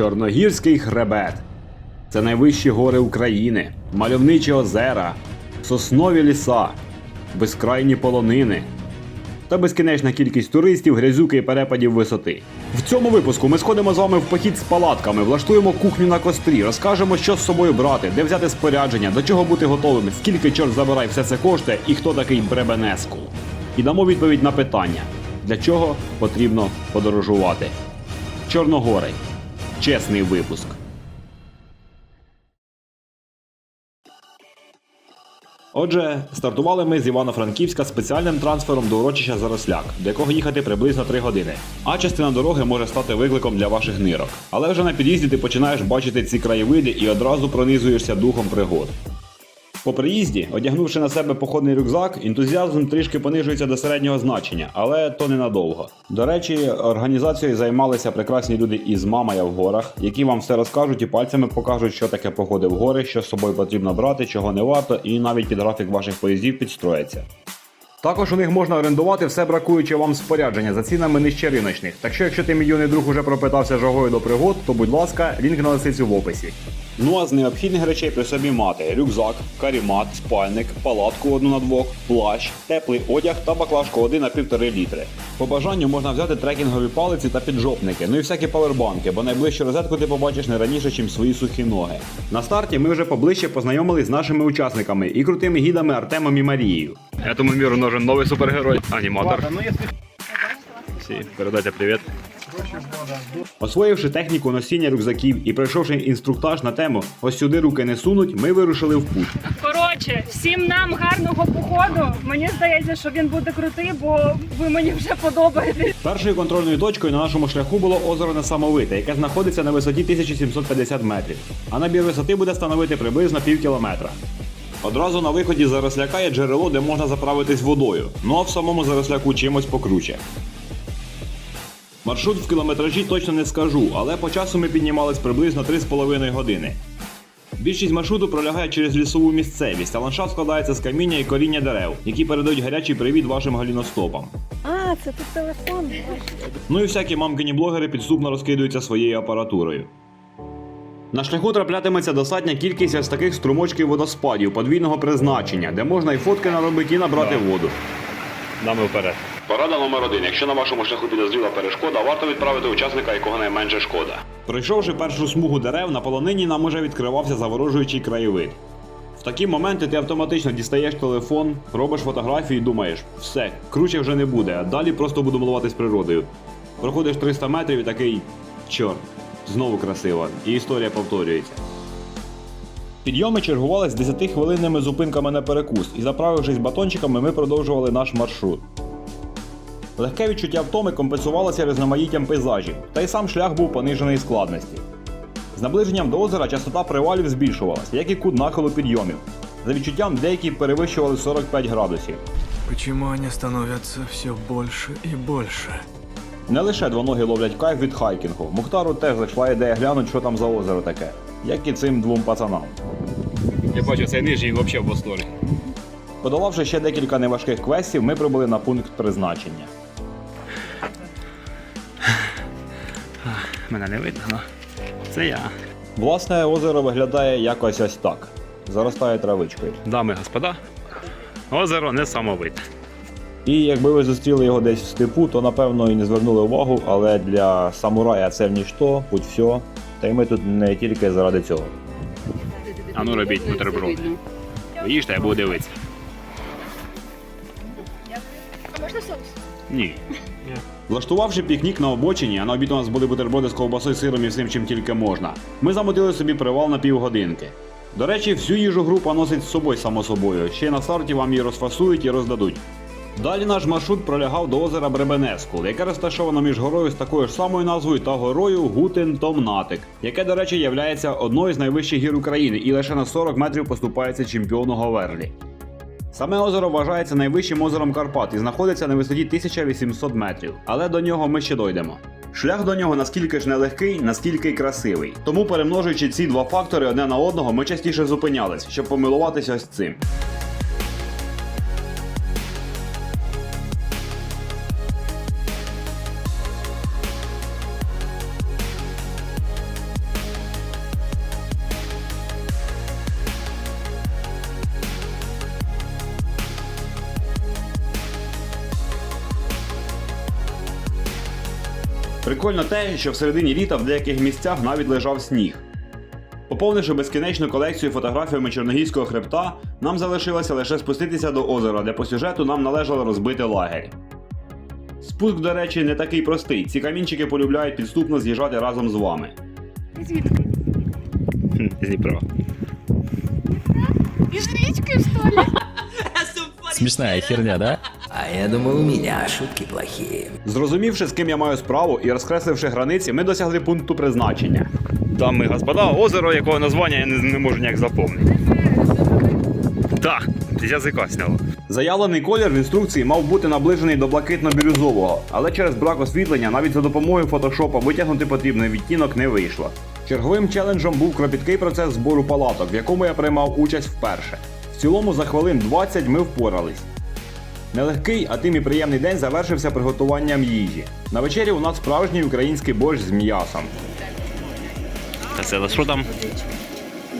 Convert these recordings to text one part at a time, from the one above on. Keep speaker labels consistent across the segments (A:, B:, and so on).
A: Чорногірський хребет. Це найвищі гори України, мальовничі озера, соснові ліса, безкрайні полонини та безкінечна кількість туристів, грязюки і перепадів висоти. В цьому випуску ми сходимо з вами в похід з палатками, влаштуємо кухню на кострі, розкажемо, що з собою брати, де взяти спорядження, до чого бути готовим, скільки чорт забирай все це коштує і хто такий Бребенеску. І дамо відповідь на питання, для чого потрібно подорожувати. Чорногорий. Чесний випуск. Отже, стартували ми з Івано-Франківська спеціальним трансфером до урочища Заросляк, до якого їхати приблизно 3 години. А частина дороги може стати викликом для ваших нирок. Але вже на під'їзді ти починаєш бачити ці краєвиди і одразу пронизуєшся духом пригод. По приїзді, одягнувши на себе походний рюкзак, ентузіазм трішки понижується до середнього значення, але то ненадовго. До речі, організацією займалися прекрасні люди із Мамая в горах, які вам все розкажуть і пальцями покажуть, що таке погоди в гори, що з собою потрібно брати, чого не варто, і навіть під графік ваших поїздів підстрояться. Також у них можна орендувати все бракуюче вам спорядження за цінами нижче риночних. Так що, якщо ти мій юний друг уже пропитався жагою до пригод, то будь ласка, лінк на лисицю в описі. Ну а з необхідних речей при собі мати рюкзак, карімат, спальник, палатку одну на двох, плащ, теплий одяг та баклажку 1 на півтори літри. По бажанню можна взяти трекінгові палиці та піджопники, ну і всякі павербанки, бо найближчу розетку ти побачиш не раніше, ніж свої сухі ноги. На старті ми вже поближче познайомились з нашими учасниками і крутими гідами Артемом і Марією. Этому миру нужен новый супергерой, аниматор. Всі, передайте привіт. Освоївши техніку носіння рюкзаків і пройшовши інструктаж на тему Ось сюди руки не сунуть, ми вирушили в путь.
B: Коротше, всім нам гарного походу. Мені здається, що він буде крутий, бо ви мені вже подобаєтесь.
A: Першою контрольною точкою на нашому шляху було озеро Несамовите, яке знаходиться на висоті 1750 метрів, а набір висоти буде становити приблизно пів кілометра. Одразу на виході з заросляка є джерело, де можна заправитись водою, ну а в самому заросляку чимось покруче. Маршрут в кілометражі точно не скажу, але по часу ми піднімались приблизно 3,5 години. Більшість маршруту пролягає через лісову місцевість, а ландшафт складається з каміння і коріння дерев, які передають гарячий привіт вашим галіностопам.
B: А, це тут телефон.
A: Ну і всякі мамкині блогери підступно розкидуються своєю апаратурою. На шляху траплятиметься достатня кількість ось таких струмочків водоспадів подвійного призначення, де можна і фотки наробити, і набрати воду. Дами вперед. Порада номер один. Якщо на вашому шляху підозріла перешкода, варто відправити учасника, якого найменше шкода. Пройшовши першу смугу дерев, на полонині нам уже відкривався заворожуючий краєвид. В такі моменти ти автоматично дістаєш телефон, робиш фотографію і думаєш, все, круче вже не буде, а далі просто буду милуватись природою. Проходиш 300 метрів і такий чорт, знову красиво, і історія повторюється. Підйоми чергували з 10-хвилинними зупинками на перекус, і заправившись батончиками, ми продовжували наш маршрут. Легке відчуття втоми компенсувалося різноманіттям пейзажів, та й сам шлях був понижений складності. З наближенням до озера частота привалів збільшувалася, як і кут нахилу підйомів. За відчуттям деякі перевищували 45 градусів.
C: Почему они становятся все больше и больше?
A: Не лише двоногі ловлять кайф від хайкінгу. Мухтару теж зайшла ідея глянути, що там за озеро таке, як і цим двом пацанам.
D: Я бачу, цей нижній взагалі в восторгі.
A: Подолавши ще декілька неважких квестів, ми прибули на пункт призначення.
D: Мене не видно, це я.
A: Власне, озеро виглядає якось ось так. Заростає травичкою.
D: Дами і господа, озеро несамовите.
A: І якби ви зустріли його десь в степу, то напевно і не звернули увагу, але для самурая це в ніщо, будь все. Та й ми тут не тільки заради цього.
D: А ну робіть бутерброди. Ви їжте, я буду дивитися.
B: А можна соус?
D: Ні.
A: Влаштувавши пікнік на обочині, а на обід у нас були бутерброди з ковбасою, сиром і всім, чим тільки можна. Ми замотили собі привал на півгодинки. До речі, всю їжу група носить з собою само собою. Ще на старті вам її розфасують і роздадуть. Далі наш маршрут пролягав до озера Бребенескул, яке розташовано між горою з такою ж самою назвою та горою Гутен Томнатик, яке, до речі, є одною з найвищих гір України і лише на 40 метрів поступається чемпіону Говерлі. Саме озеро вважається найвищим озером Карпат і знаходиться на висоті 1800 метрів, але до нього ми ще дойдемо. Шлях до нього наскільки ж нелегкий, наскільки й красивий. Тому, перемножуючи ці два фактори одне на одного, ми частіше зупинялись, щоб помилуватися ось цим. Прикольно те, що в середині літа в деяких місцях навіть лежав сніг. Поповнивши безкінечну колекцію фотографіями Чорногірського хребта, нам залишилося лише спуститися до озера, де по сюжету нам належало розбити лагерь. Спуск, до речі, не такий простий. Ці камінчики полюбляють підступно з'їжджати разом з вами.
B: Звідки?
D: З Дніпра.
B: Із річки, що ли?
E: Смешная херня, да?
F: А я думал, у меня шутки плохие.
A: Зрозумівши, з ким я маю справу, і розкресливши границі, ми досягли пункту призначення. Там, господа, озеро, якого названня я не, не можу ніяк запомнити.
D: Так, язика сняло.
A: Заявлений колір в інструкції мав бути наближений до блакитно-бірюзового, але через брак освітлення навіть за допомогою фотошопа витягнути потрібний відтінок не вийшло. Черговим челенджем був кропіткий процес збору палаток, в якому я приймав участь вперше. В цілому за хвилин 20 ми впорались. Нелегкий, а тим і приємний день завершився приготуванням їжі. На вечері у нас справжній український борщ з м'ясом.
D: Та це що там?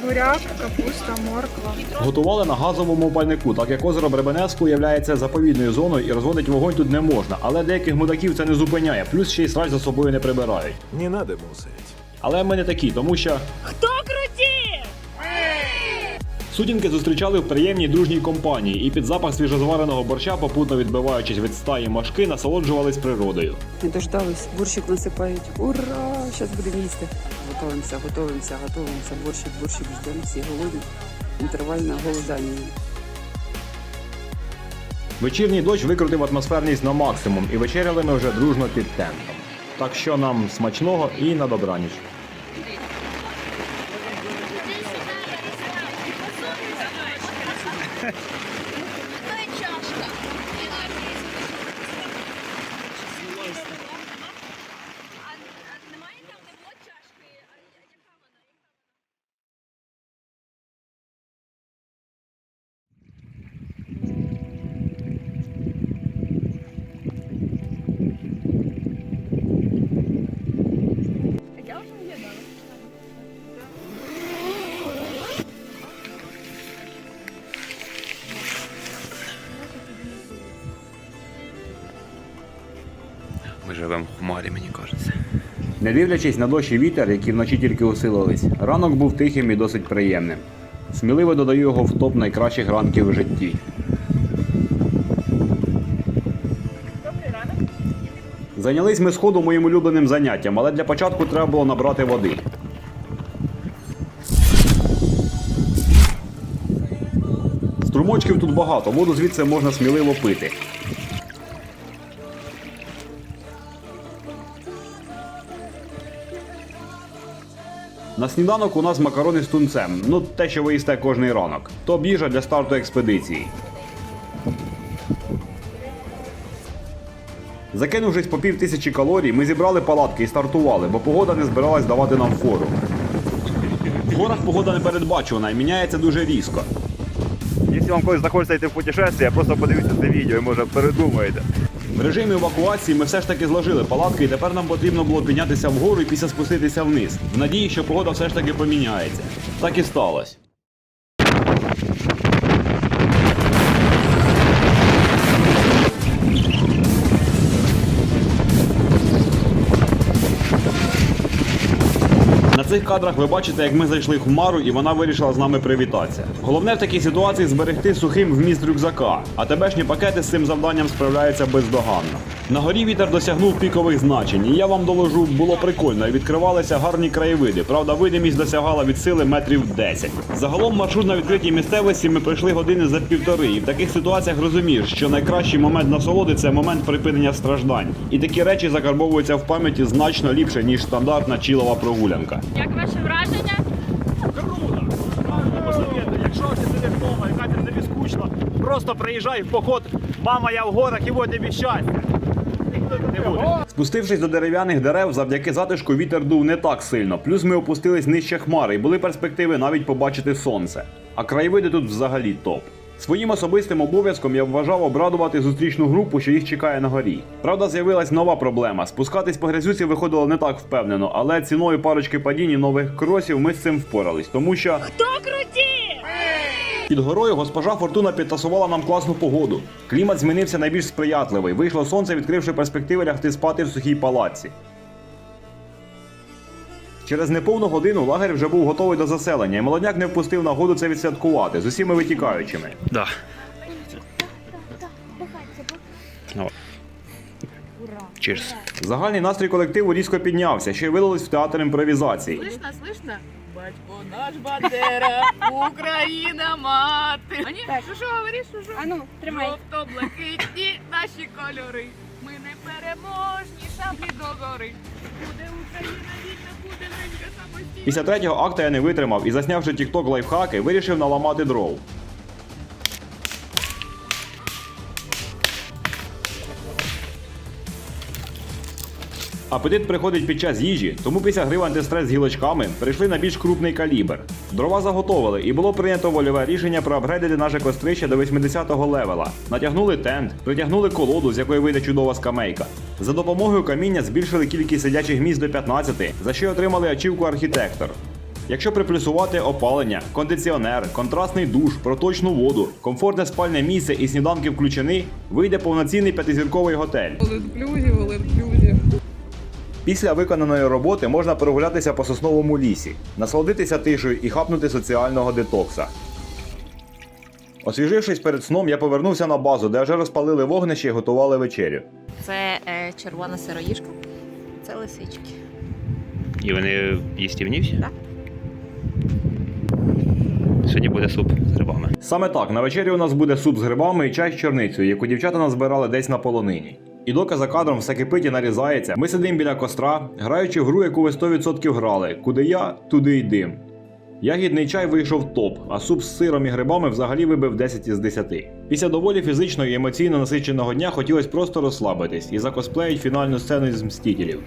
B: Буряк, капуста, морква.
A: Готували на газовому пальнику, так як озеро Бребенецьку є заповідною зоною і розводить вогонь тут не можна, але деяких мудаків це не зупиняє, плюс ще й срач за собою не прибирають.
C: Не надо мусорить.
A: Але ми не такі, тому що
B: Хто?
A: Сутінки зустрічали в приємній дружній компанії і під запах свіжозвареного борща, попутно відбиваючись від стаї мошки, насолоджувались природою.
G: Не дождались, борщик насипають. Ура! Зараз будемо їсти. Готуємося, готуємося, готуємося. Борщик, борщик ждемо, всі голодні. Інтервальне голодання.
A: Вечірній дощ викрутив атмосферність на максимум, і вечеряли ми вже дружно під тентом. Так що нам смачного і на добраніч. Не дивлячись на дощ і вітер, які вночі тільки усилились, ранок був тихим і досить приємним. Сміливо додаю його в топ найкращих ранків у житті. Зайнялись ми сходу моїм улюбленим заняттям, але для початку треба було набрати води. Струмочків тут багато, воду звідси можна сміливо пити. На сніданок у нас макарони з тунцем. Ну, те, що ви їсте кожний ранок. То їжа для старту експедиції. Закинувшись по пів тисячі калорій, ми зібрали палатки і стартували, бо погода не збиралась давати нам фору. В горах погода непередбачувана і міняється дуже різко.
H: Якщо вам колись захочеться йти в путешествие, просто подивіться це відео і може передумаєте.
A: В режимі евакуації ми все ж таки зложили палатки, і тепер нам потрібно було піднятися вгору і після спуститися вниз, в надії, що погода все ж таки поміняється. Так і сталося. Цих кадрах ви бачите, як ми зайшли в хмару і вона вирішила з нами привітатися. Головне в такій ситуації зберегти сухим вміст рюкзака, а тебешні пакети з цим завданням справляються бездоганно. На горі вітер досягнув пікових значень, і я вам доложу, було прикольно і відкривалися гарні краєвиди. Правда, видимість досягала від сили метрів 10. Загалом маршрут на відкритій місцевості ми пройшли години за півтори, і в таких ситуаціях розумієш, що найкращий момент насолоди це момент припинення страждань. І такі речі закарбовуються в пам'яті значно ліпше, ніж стандартна чілова прогулянка.
B: Як ваше враження?
H: Круто! Якщо ти вдома, яка ти тобі скучно, просто приїжджай в поход, мама, я в горах і тобі щастя.
A: Спустившись до дерев'яних дерев, завдяки затишку вітер дув не так сильно. Плюс ми опустились нижче хмари і були перспективи навіть побачити сонце. А краєвиди тут взагалі топ. Своїм особистим обов'язком я вважав обрадувати зустрічну групу, що їх чекає на горі. Правда, з'явилась нова проблема. Спускатись по грязюці виходило не так впевнено, але ціною парочки падінь і нових кросів ми з цим впорались, тому що
B: Хто круті?
A: Під горою госпожа Фортуна підтасувала нам класну погоду. Клімат змінився найбільш сприятливий. Вийшло сонце, відкривши перспективи лягти спати в сухій палаці. Через неповну годину лагерь вже був готовий до заселення, і молодняк не впустив нагоду це відсвяткувати з усіма витікаючими.
D: Да. О. Cheers.
A: Загальний настрій колективу різко піднявся, що й вилилось в театр імпровізації.
I: Слышно, слышно? Батько наш Бандера, Україна мати. А ні, що що говориш, що що?
B: А ну, тримай.
I: Жовто-блакитні наші кольори. Ми не переможні, шаблі до гори. Буде Україна вільна, буде ненька самостійна.
A: Після третього акта я не витримав і заснявши тікток лайфхаки, вирішив наламати дров. Апетит приходить під час їжі, тому після гри антистрес з гілочками перейшли на більш крупний калібр. Дрова заготовили і було прийнято вольове рішення про апгрейдити наше кострище до 80-го левела. Натягнули тент, притягнули колоду, з якої вийде чудова скамейка. За допомогою каміння збільшили кількість сидячих місць до 15, за що й отримали ачівку архітектор. Якщо приплюсувати опалення, кондиціонер, контрастний душ, проточну воду, комфортне спальне місце і сніданки включені, вийде повноцінний п'ятизірковий готель.
G: All-inclusive, all-inclusive.
A: Після виконаної роботи можна прогулятися по сосновому лісі, насолодитися тишею і хапнути соціального детокса. Освіжившись перед сном, я повернувся на базу, де вже розпалили вогнище і готували вечерю.
J: Це е, червона сироїжка. Це лисички.
D: І вони їстівні всі?
J: Да.
D: Сьогодні буде суп з грибами.
A: Саме так, на вечері у нас буде суп з грибами і чай з чорницею, яку дівчата назбирали десь на полонині. І доки за кадром все кипить і нарізається, ми сидимо біля костра, граючи в гру, яку ви 100% грали. Куди я, туди й дим. Ягідний чай вийшов топ, а суп з сиром і грибами взагалі вибив 10 із 10. Після доволі фізично і емоційно насиченого дня хотілося просто розслабитись і закосплеїть фінальну сцену з мстителів.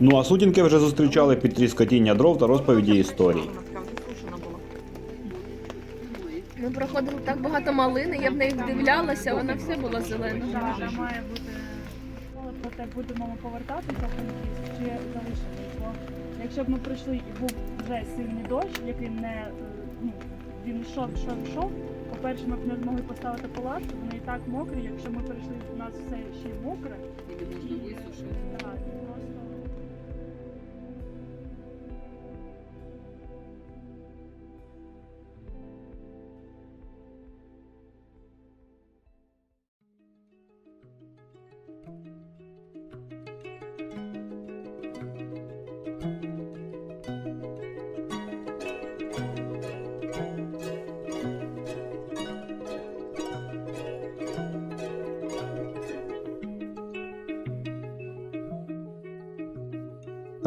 A: Ну а сутінки вже зустрічали під тріскотіння дров та розповіді історій.
I: Ми проходили так багато малини, я в неї вдивлялася, вона все була зелена.
B: Так, має бути. Проте будемо ми повертатися в Франківськ чи залишимось. Бо якщо б ми прийшли і був вже сильний дощ, який не е, ну, він йшов, йшов, йшов. По-перше, ми б не змогли поставити палатку, вони і так мокрі. Якщо ми прийшли, у нас все ще й мокре. І просто.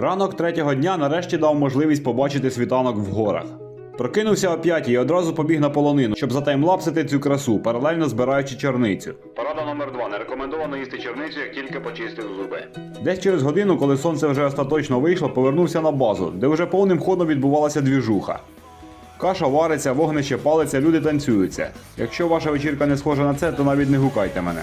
A: Ранок третього дня нарешті дав можливість побачити світанок в горах. Прокинувся о п'ятій і одразу побіг на полонину, щоб затаймлапсити цю красу, паралельно збираючи черницю. Порада номер два. Не рекомендовано їсти черницю, як тільки почистив зуби. Десь через годину, коли сонце вже остаточно вийшло, повернувся на базу, де вже повним ходом відбувалася двіжуха. Каша вариться, вогнище палиться, люди танцюються. Якщо ваша вечірка не схожа на це, то навіть не гукайте мене.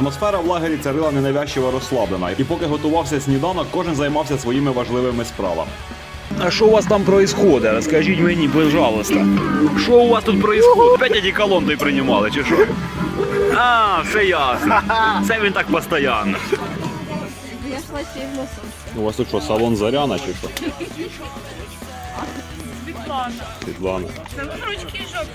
A: Атмосфера в лагері царила ненавязчиво розслаблена, і поки готувався сніданок, кожен займався своїми важливими справами.
H: А що у вас там происходит? Розкажіть мені, пожалуйста. Що у вас тут происходит? Опять эти колонки приймали, чи що? А, все ясно. Це він так постійно.
I: Я йшла.
A: У вас тут що, салон Заряна чи що?
B: Світлана.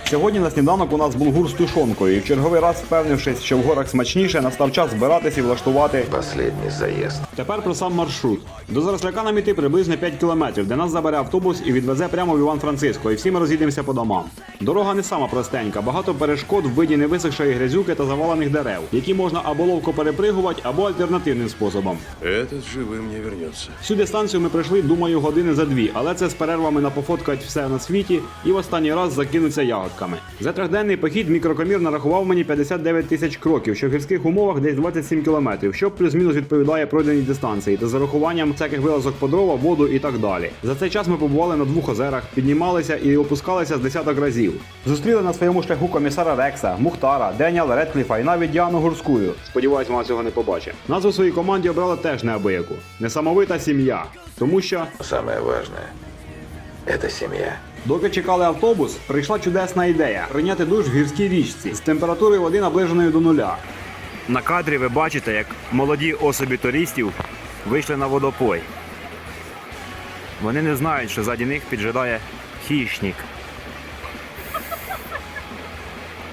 A: Сьогодні на сніданок у нас булгур з тушонкою, і в черговий раз впевнившись, що в горах смачніше, настав час збиратись і влаштувати.
F: Последний заезд.
A: Тепер про сам маршрут. До Заросляка нам іти приблизно 5 кілометрів, де нас забере автобус і відвезе прямо в Іван-Франциско, і всі ми розійдемося по домам. Дорога не сама простенька, багато перешкод в виді невисохшої грязюки та завалених дерев, які можна або ловко перепригувати, або альтернативним способом.
C: Этот живым не вернется.
A: Всю дистанцію ми пройшли, думаю, години за дві, але це з перервами на пофоткать все все на світі і в останній раз закинуться ягодками. За трьохденний похід мікрокомір нарахував мені 59 тисяч кроків, що в гірських умовах десь 27 кілометрів, що плюс-мінус відповідає пройденій дистанції та зарахуванням всяких вилазок по дрова, воду і так далі. За цей час ми побували на двох озерах, піднімалися і опускалися з десяток разів. Зустріли на своєму шляху комісара Рекса, Мухтара, Деніала Редкліфа і навіть Діану Гурськую. Сподіваюсь, вона цього не побачить. Назву своїй команді обрали теж неабияку. Несамовита сім'я. Тому що
F: Самое важное – это семья.
A: Доки чекали автобус, прийшла чудесна ідея прийняти душ в гірській річці з температурою води наближеною до нуля.
H: На кадрі ви бачите, як молоді особі туристів вийшли на водопой. Вони не знають, що ззаді них піджидає хищник.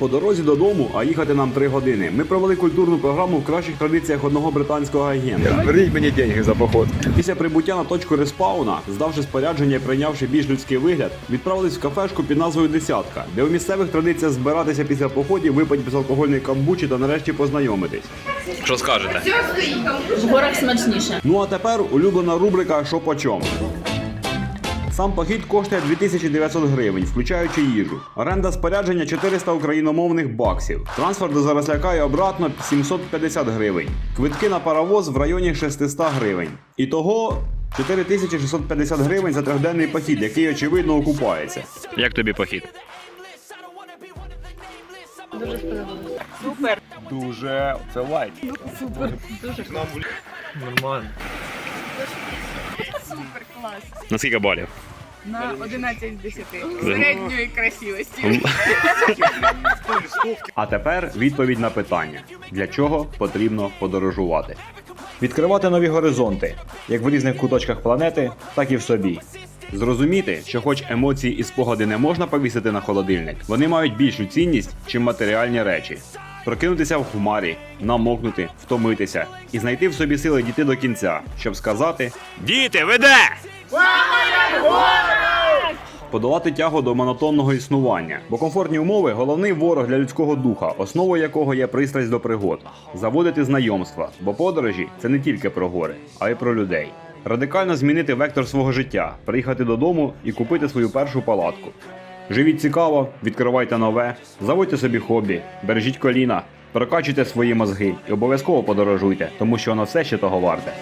A: По дорозі додому, а їхати нам три години. Ми провели культурну програму в кращих традиціях одного британського агента.
C: Верніть мені деньги за поход.
A: Після прибуття на точку респауна, здавши спорядження і прийнявши більш людський вигляд, відправились в кафешку під назвою Десятка, де у місцевих традиція збиратися після походів, випити безалкогольний камбучі та нарешті познайомитись.
H: Що скажете?
J: В горах смачніше.
A: Ну а тепер улюблена рубрика Що по чому. Сам похід коштує 2900 гривень, включаючи їжу. Оренда спорядження 400 україномовних баксів. Трансфер до Заросляка і обратно 750 гривень. Квитки на паровоз в районі 600 гривень. Ітого 4650 гривень за трьохденний похід, який очевидно окупається.
H: Як тобі похід?
C: Дуже. Це лайк. Нормально.
I: Клас.
H: На скільки балів?
I: На 11 з 10. Середньої красивості.
A: А тепер відповідь на питання: для чого потрібно подорожувати? Відкривати нові горизонти, як в різних куточках планети, так і в собі. Зрозуміти, що хоч емоції і спогади не можна повісити на холодильник, вони мають більшу цінність, чим матеріальні речі. Прокинутися в хмарі, намокнути, втомитися і знайти в собі сили дійти до кінця, щоб сказати
H: Діти, веде!
A: Подолати тягу до монотонного існування, бо комфортні умови головний ворог для людського духа, основою якого є пристрасть до пригод, заводити знайомства, бо подорожі це не тільки про гори, а й про людей. Радикально змінити вектор свого життя, приїхати додому і купити свою першу палатку. Живіть цікаво, відкривайте нове, заводьте собі хобі, бережіть коліна, прокачуйте свої мозги і обов'язково подорожуйте, тому що воно все ще того варте.